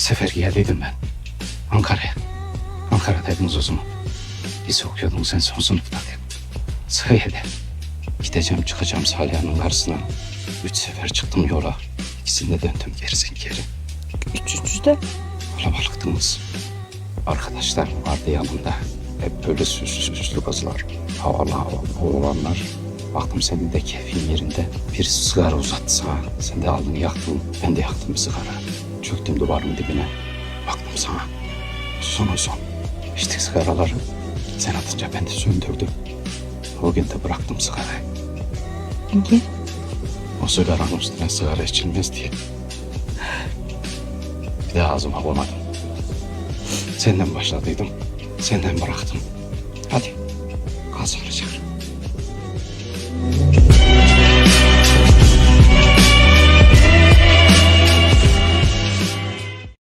Sefer geldiydim ben. Ankara'ya. Ankara'daydınız o zaman. Lise okuyordun sen son sınıftaydın. Sığıydı. Gideceğim çıkacağım Saliha'nın karşısına. Üç sefer çıktım yola. İkisinde döndüm gerisin geri. Üçüncüde. Kalabalıktınız. Arkadaşlar vardı yanımda. Hep böyle süslü süslü kızlar. Havalı havalı oğlanlar. Baktım senin de keyfin yerinde. Bir sigara uzattı sana. Sen de aldın yaktın. Ben de yaktım bir sigara. Çöktüm duvarın dibine. Baktım sana. Son son. İşte sigaraları. Sen atınca ben de söndürdüm. O gün de bıraktım sigarayı. Niye? O sigaranın üstüne sigara içilmez diye. Bir daha ağzıma koymadım. Senden başladıydım. Senden bıraktım. Hadi. Kal sağlıcakla.